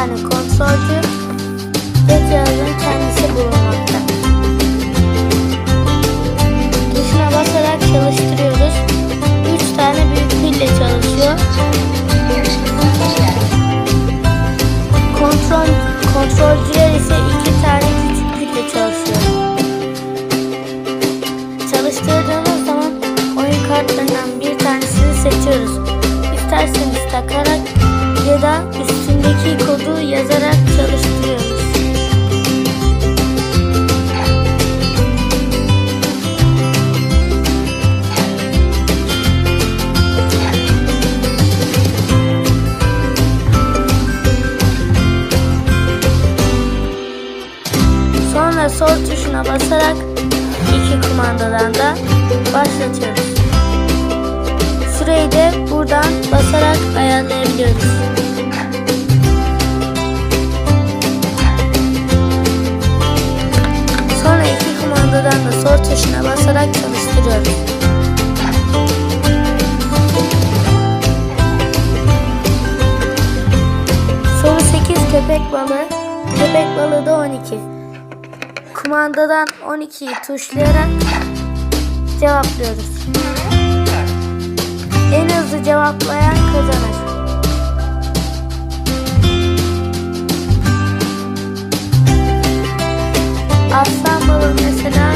tane konsorsiyum ve cihazın kendisi bulunmakta. Tuşuna basarak çalıştırıyoruz. 3 tane büyük pille çalışıyor. Kontrol, kontrolcüler ise 2 tane küçük pille çalışıyor. içindeki kodu yazarak çalıştırıyoruz. Sonra sol tuşuna basarak iki kumandadan da başlatıyoruz. Süreyi de buradan basarak ayarlayabiliyoruz. Soru 8 köpek balığı, köpek balığı da 12. Kumandadan 12'yi tuşlayarak cevaplıyoruz. En hızlı cevaplayan kazanır. Aslan balığı mesela